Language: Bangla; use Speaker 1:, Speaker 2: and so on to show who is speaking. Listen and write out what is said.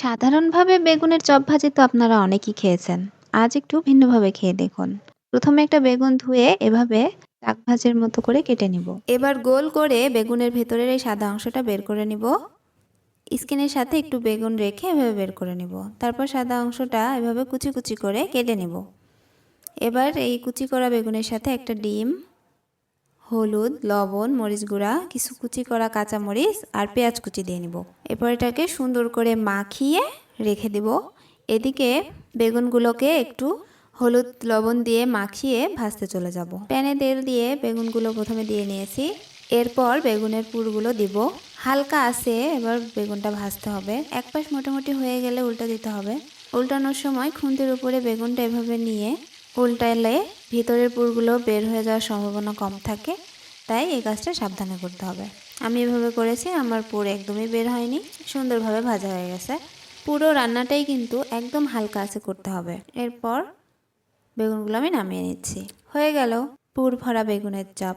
Speaker 1: সাধারণভাবে বেগুনের চপ ভাজি তো আপনারা অনেকেই খেয়েছেন। আজ একটু ভিন্নভাবে খেয়ে দেখুন। প্রথমে একটা বেগুন ধুয়ে এভাবে শাক ভাজির মতো করে কেটে নিব। এবার গোল করে বেগুনের ভেতরের এই সাদা অংশটা বের করে নিব। স্কিনের সাথে একটু বেগুন রেখে এভাবে বের করে নিব। তারপর সাদা অংশটা এভাবে কুচি কুচি করে কেটে নিব। এবার এই কুচি করা বেগুনের সাথে একটা ডিম হলুদ, লবণ, মরিচ গুঁড়া, কিছু কুচি করা কাঁচা মরিচ আর পেঁয়াজ কুচি দিয়ে নিব। এরপর এটাকে সুন্দর করে মাখিয়ে রেখে দিব। এদিকে বেগুনগুলোকে একটু হলুদ, লবণ দিয়ে মাখিয়ে ভাজতে চলে যাব। প্যানে তেল দিয়ে বেগুনগুলো প্রথমে দিয়ে নিয়েছি। এরপর বেগুনের পুরগুলো দিব। হালকা আছে, এবার বেগুনটা ভাজতে হবে। এক পাশ মোটামুটি হয়ে গেলে উল্টা দিতে হবে। উল্টানোর সময় খুন্তির উপরে বেগুনটা এভাবে নিয়ে উল্টালে ভিতরের পুরগুলো বের হয়ে যাওয়ার সম্ভাবনা কম থাকে, তাই এই কাজটা সাবধানে করতে হবে। আমি এভাবে করেছি, আমার পুর একদমই বের হয়নি, সুন্দরভাবে ভাজা হয়ে গেছে। পুরো রান্নাটাই কিন্তু একদম হালকা আছে করতে হবে। এরপর বেগুনগুলো আমি নামিয়ে নিচ্ছি। হয়ে গেল পুর ভরা বেগুনের চাপ।